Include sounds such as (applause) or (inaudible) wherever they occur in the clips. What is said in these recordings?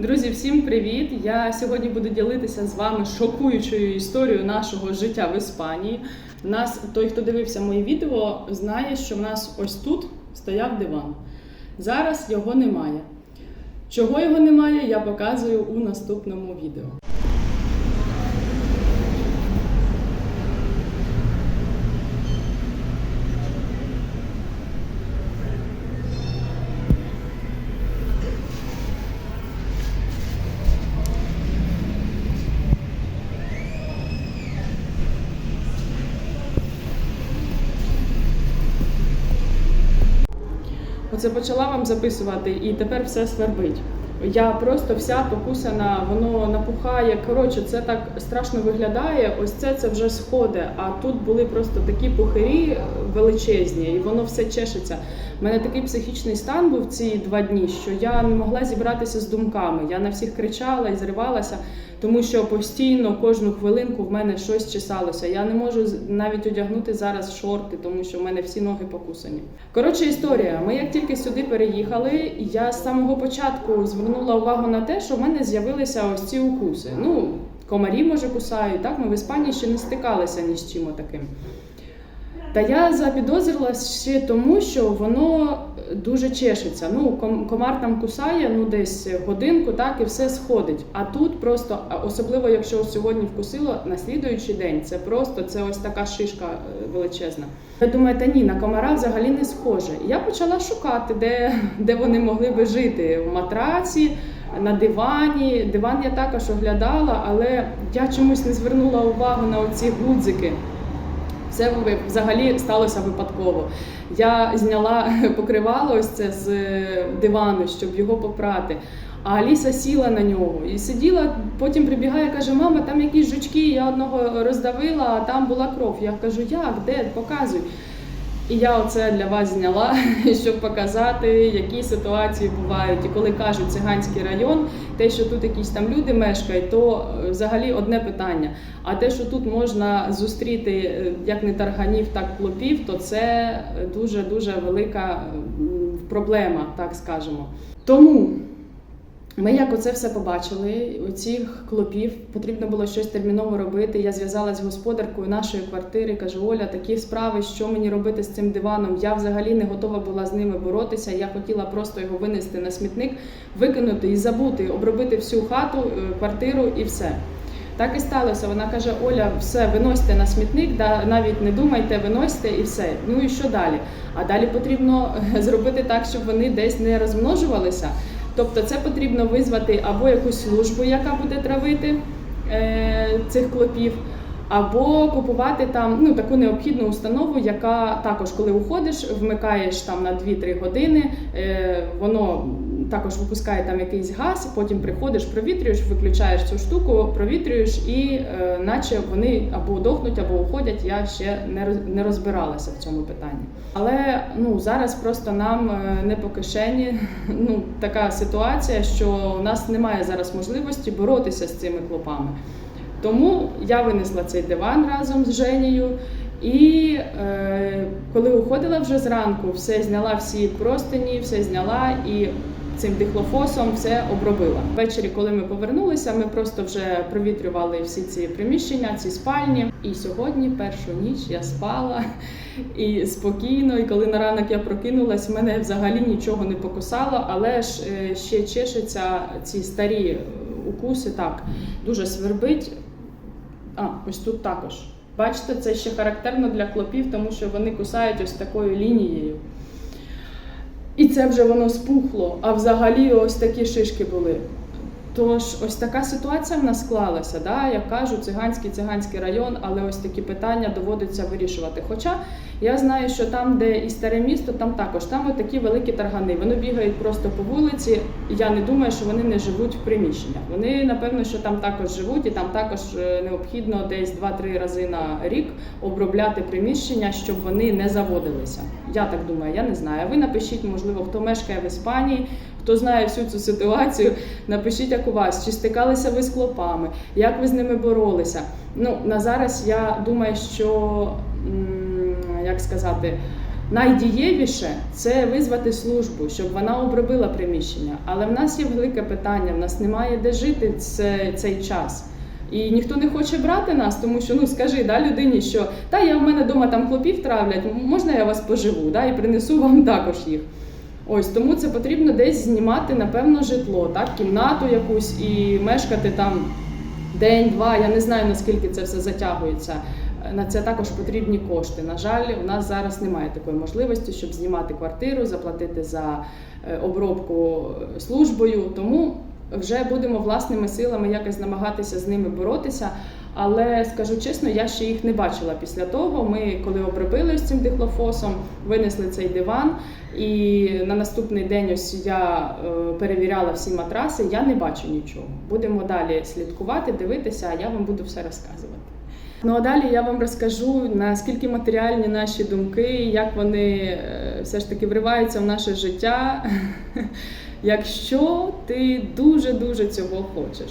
Друзі, всім привіт! Я сьогодні буду ділитися з вами шокуючою історією нашого життя в Іспанії. У нас той, хто дивився мої відео, знає, що в нас ось тут стояв диван. Зараз його немає. Чого його немає, я показую у наступному відео. Оце почала вам записувати і тепер все свербить. Я просто вся покусана, воно напухає. Коротше, це так страшно виглядає. Ось це це вже сходи. А тут були просто такі пухирі величезні, і воно все чешеться. У мене такий психічний стан був ці два дні, що я не могла зібратися з думками. Я на всіх кричала і зривалася, тому що постійно кожну хвилинку в мене щось чесалося. Я не можу навіть одягнути зараз шорти, тому що в мене всі ноги покусані. Коротше, історія. Ми як тільки сюди переїхали, я з самого початку звернула увагу на те, що в мене з'явилися ось ці укуси. Ну, комарі може кусають. Так, ми в Іспанії ще не стикалися ні з чим таким. Та я запідозрила ще тому, що воно дуже чешеться. Ну, комар там кусає ну десь годинку, так і все сходить. А тут просто, особливо якщо сьогодні вкусило, на слідуючий день це просто це ось така шишка е, величезна. Я думаю, та ні, на комара взагалі не схоже. Я почала шукати, де, де вони могли би жити в матраці. На дивані. Диван я також оглядала, але я чомусь не звернула увагу на оці гудзики. Ви- взагалі сталося випадково. Я зняла (laughs) покривало ось це з дивану, щоб його попрати. А Аліса сіла на нього і сиділа, потім прибігає, каже: мама, там якісь жучки, я одного роздавила, а там була кров. Я кажу, як, де, показуй. І я оце для вас зняла, (laughs) щоб показати, які ситуації бувають. І коли кажуть циганський район, те, що тут якісь там люди мешкають, то е, взагалі одне питання. А те, що тут можна зустріти е, як не тарганів, так клопів, то це дуже дуже велика проблема, так скажемо. Тому. Ми як оце все побачили, оцих клопів потрібно було щось терміново робити. Я зв'язалась з господаркою нашої квартири. кажу, Оля, такі справи, що мені робити з цим диваном? Я взагалі не готова була з ними боротися. Я хотіла просто його винести на смітник, викинути і забути, обробити всю хату, е, квартиру і все. Так і сталося. Вона каже: Оля, все, виносьте на смітник, да, навіть не думайте, виносьте і все. Ну і що далі? А далі потрібно (laughs) зробити так, щоб вони десь не розмножувалися. Тобто це потрібно визвати або якусь службу, яка буде травити е, цих клопів, або купувати там ну, таку необхідну установу, яка також, коли уходиш, вмикаєш там на 2-3 години, е, воно також випускає там якийсь газ, потім приходиш, провітрюєш, виключаєш цю штуку, провітрюєш, і е, наче вони або дохнуть, або уходять. Я ще не не розбиралася в цьому питанні. Але ну зараз просто нам е, не по кишені. (laughs) Ну така ситуація, що у нас немає зараз можливості боротися з цими клопами. Тому я винесла цей диван разом з Женією. І е, коли уходила вже зранку, все зняла всі простині, все зняла і цим дихлофосом все обробила. Ввечері, коли ми повернулися, ми просто вже провітрювали всі ці приміщення, ці спальні. І сьогодні, першу ніч, я спала і спокійно. І коли на ранок я прокинулась, мене взагалі нічого не покусало, але ж е, ще чешеться ці старі е, укуси. Так дуже свербить. А, ось тут також. Бачите, це ще характерно для клопів, тому що вони кусають ось такою лінією. І це вже воно спухло, а взагалі ось такі шишки були. Тож ось така ситуація в нас склалася. Да? Я кажу, циганський циганський район, але ось такі питання доводиться вирішувати. Хоча я знаю, що там, де і старе місто, там також там такі великі таргани. Вони бігають просто по вулиці. Я не думаю, що вони не живуть в приміщеннях. Вони напевно, що там також живуть, і там також е, необхідно десь 2-3 рази на рік обробляти приміщення, щоб вони не заводилися. Я так думаю, я не знаю. Ви напишіть, можливо, хто мешкає в Іспанії. Хто знає всю цю ситуацію, напишіть, як у вас, чи стикалися ви з клопами, як ви з ними боролися. Ну, на зараз я думаю, що як сказати, Найдієвіше це визвати службу, щоб вона обробила приміщення. Але в нас є велике питання: в нас немає де жити цей час. І ніхто не хоче брати нас, тому що ну скажи да, людині, що та я в мене вдома там хлопів травлять, можна я вас поживу, да, і принесу вам також їх. Ось тому це потрібно десь знімати, напевно, житло, так, кімнату якусь і мешкати там день-два. Я не знаю наскільки це все затягується. Е, На це також потрібні кошти. На жаль, у нас зараз немає такої можливості, щоб знімати квартиру, заплатити за е, обробку е, службою. Тому вже будемо власними силами якось намагатися з ними боротися. Але скажу чесно, я ще їх не бачила після того. Ми, коли обробили з цим дихлофосом, винесли цей диван. І на наступний день ось я е, перевіряла всі матраси. Я не бачу нічого. Будемо далі слідкувати, дивитися, а я вам буду все розказувати. Ну а далі я вам розкажу наскільки матеріальні наші думки, як вони е, все ж таки вриваються в наше життя, якщо ти дуже дуже цього хочеш.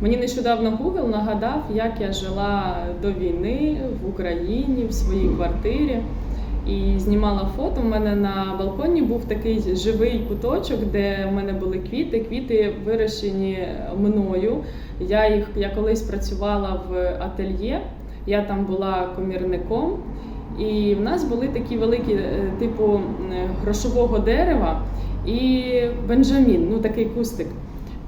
Мені нещодавно Google нагадав, як я жила до війни в Україні в своїй квартирі і знімала фото. У мене на балконі був такий живий куточок, де в мене були квіти. Квіти вирощені мною. Я їх я колись працювала в ательє. Я там була комірником, і в нас були такі великі, е, типу грошового дерева і бенджамін, ну такий кустик.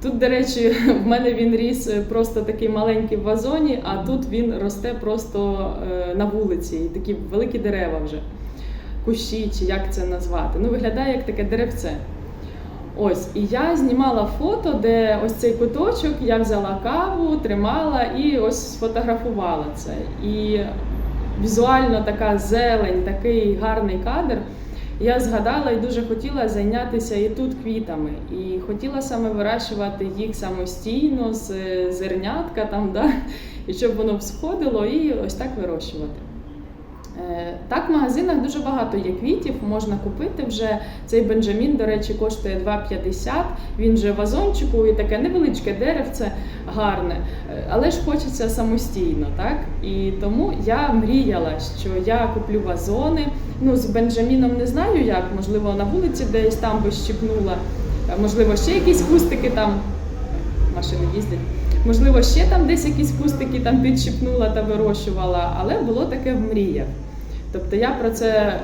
Тут, до речі, (laughs) в мене він ріс е, просто такий маленький в вазоні, а тут він росте просто е, на вулиці, і такі великі дерева вже. Кущі, чи як це назвати. Ну, виглядає як таке деревце. Ось, і я знімала фото, де ось цей куточок, я взяла каву, тримала і ось сфотографувала це. І візуально така зелень, такий гарний кадр. Я згадала і дуже хотіла зайнятися і тут квітами. І хотіла саме вирощувати їх самостійно з зернятка, там, да? і щоб воно всходило, і ось так вирощувати. Е, Так, в магазинах дуже багато є квітів, можна купити вже. Цей бенджамін, до речі, коштує 2,50. Він вже вазончику і таке невеличке деревце гарне, Е, але ж хочеться самостійно, так? І тому я мріяла, що я куплю вазони. Ну, з бенджаміном не знаю як, можливо, на вулиці десь там би щипнула, Е, можливо, ще якісь кустики там. Машини їздять. Можливо, ще там десь якісь кустики там підщипнула та вирощувала, але було таке в мріях. Тобто я про це е,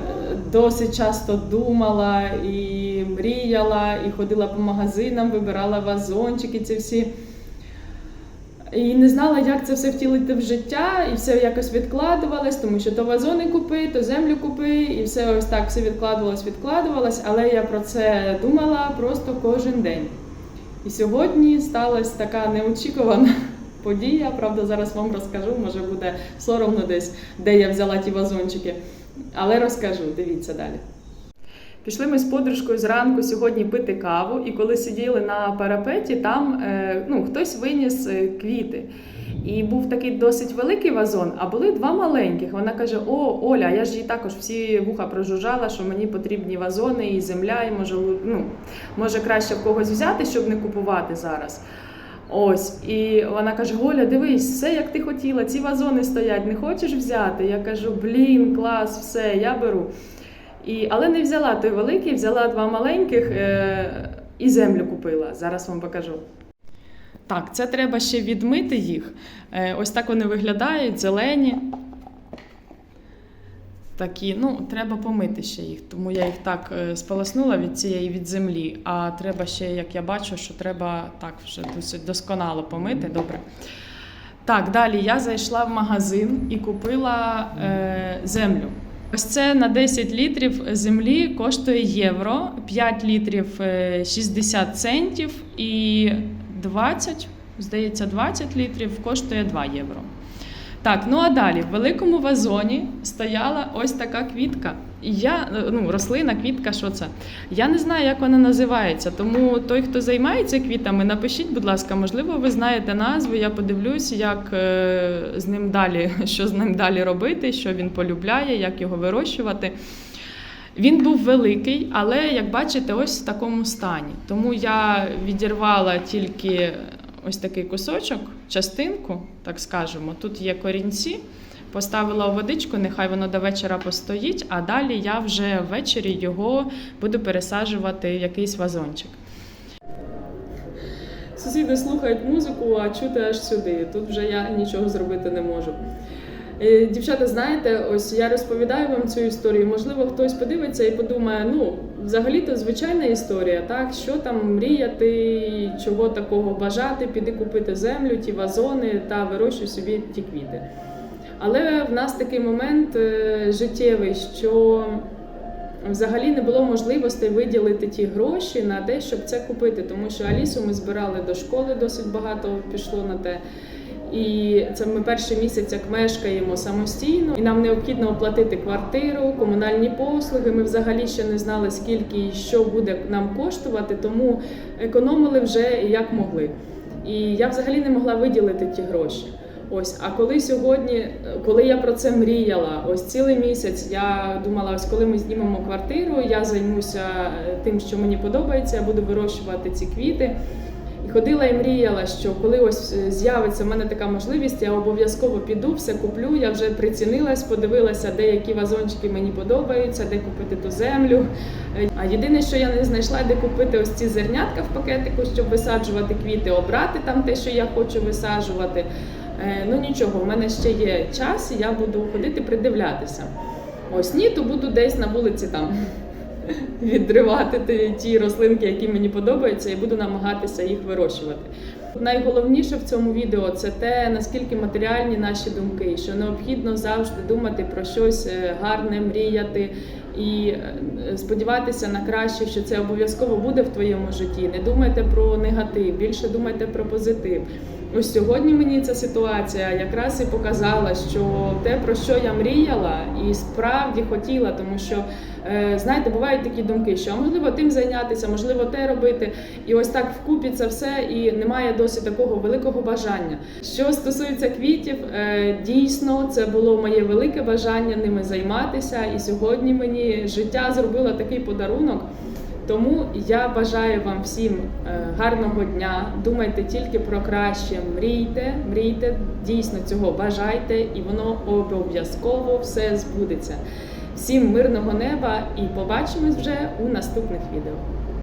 досить часто думала і мріяла, і ходила по магазинам, вибирала вазончики, ці всі. І не знала, як це все втілити в життя, і все якось відкладувалось, тому що то вазони купи, то землю купи, і все ось так все відкладувалось, відкладувалось. Але я про це думала просто кожен день. І сьогодні сталася така неочікувана (laughs) подія. Правда, зараз вам розкажу, може буде соромно десь, де я взяла ті вазончики. Але розкажу, дивіться далі. Пішли ми з подружкою зранку сьогодні пити каву, і коли сиділи на парапеті, там е, ну, хтось виніс е, квіти. І був такий досить великий вазон, а були два маленьких. Вона каже: О, Оля, я ж їй також всі вуха прожужжала, що мені потрібні вазони і земля, і може, ну, може краще в когось взяти, щоб не купувати зараз. Ось, і вона каже: Оля, дивись, все як ти хотіла, ці вазони стоять, не хочеш взяти? Я кажу, блін, клас, все, я беру. І, але не взяла той великий, взяла два маленьких е, і землю купила. Зараз вам покажу. Так, це треба ще відмити їх. Е, ось так вони виглядають, зелені. Такі, ну, треба помити ще їх, тому я їх так е, сполоснула від цієї від землі. А треба ще, як я бачу, що треба так вже досить досконало помити. Добре. Так, далі я зайшла в магазин і купила е, землю. Ось це на 10 літрів землі коштує євро, 5 літрів е, 60 центів і 20, здається, 20 літрів коштує 2 євро. Так, ну а далі в великому вазоні стояла ось така квітка. І я, е, ну, рослина, квітка, що це? Я не знаю, як вона називається. Тому той, хто займається квітами, напишіть, будь ласка, можливо, ви знаєте назву. Я подивлюсь, як е, з ним далі, (laughs) що з ним далі робити, що він полюбляє, як його вирощувати. Він був великий, але як бачите, ось в такому стані. Тому я відірвала тільки ось такий кусочок, частинку, так скажемо. Тут є корінці. Поставила у водичку, нехай воно до вечора постоїть, а далі я вже ввечері його буду пересаджувати в якийсь вазончик. Сусіди слухають музику, а чути аж сюди. Тут вже я нічого зробити не можу. Е, Дівчата, знаєте, ось я розповідаю вам цю історію. Можливо, хтось подивиться і подумає: ну, взагалі-то звичайна історія, так що там мріяти, чого такого бажати, піди купити землю, ті вазони та вирощуй собі ті квіти. Але в нас такий момент е, життєвий, що взагалі не було можливостей виділити ті гроші на те, щоб це купити. Тому що Алісу ми збирали до школи, досить багато пішло на те. І це ми перший місяць як мешкаємо самостійно, і нам необхідно оплатити квартиру, комунальні послуги. Ми взагалі ще не знали, скільки і що буде нам коштувати, тому економили вже як могли. І я взагалі не могла виділити ті гроші. Ось, а коли сьогодні, коли я про це мріяла, ось цілий місяць я думала, ось коли ми знімемо квартиру, я займуся е, тим, що мені подобається, я буду вирощувати ці квіти. Ходила і мріяла, що коли ось е, з'явиться в мене така можливість, я обов'язково піду, все куплю. Я вже прицінилась, подивилася, де які вазончики мені подобаються, де купити ту землю. Е, А єдине, що я не знайшла, де купити ось ці зернятка в пакетику, щоб висаджувати квіти, обрати там те, що я хочу висаджувати. Е, Ну нічого, в мене ще є час, і я буду ходити придивлятися. Ось ні, то буду десь на вулиці там відривати ті- ті рослинки, які мені подобаються, і буду намагатися їх вирощувати. Найголовніше в цьому відео це те, наскільки матеріальні наші думки, що необхідно завжди думати про щось е, гарне, мріяти і е, сподіватися на краще, що це обов'язково буде в твоєму житті. Не думайте про негатив, більше думайте про позитив. Ось сьогодні мені ця ситуація якраз і показала, що те, про що я мріяла, і справді хотіла, тому що е, знаєте, бувають такі думки, що можливо тим зайнятися, можливо, те робити. І ось так вкупі це все, і немає досі такого великого бажання. Що стосується квітів, е, дійсно це було моє велике бажання ними займатися. І сьогодні мені життя зробило такий подарунок. Тому я бажаю вам всім е, гарного дня. Думайте тільки про краще. Мрійте, мрійте, дійсно цього бажайте, і воно обов'язково все збудеться. Всім мирного неба і побачимось вже у наступних відео.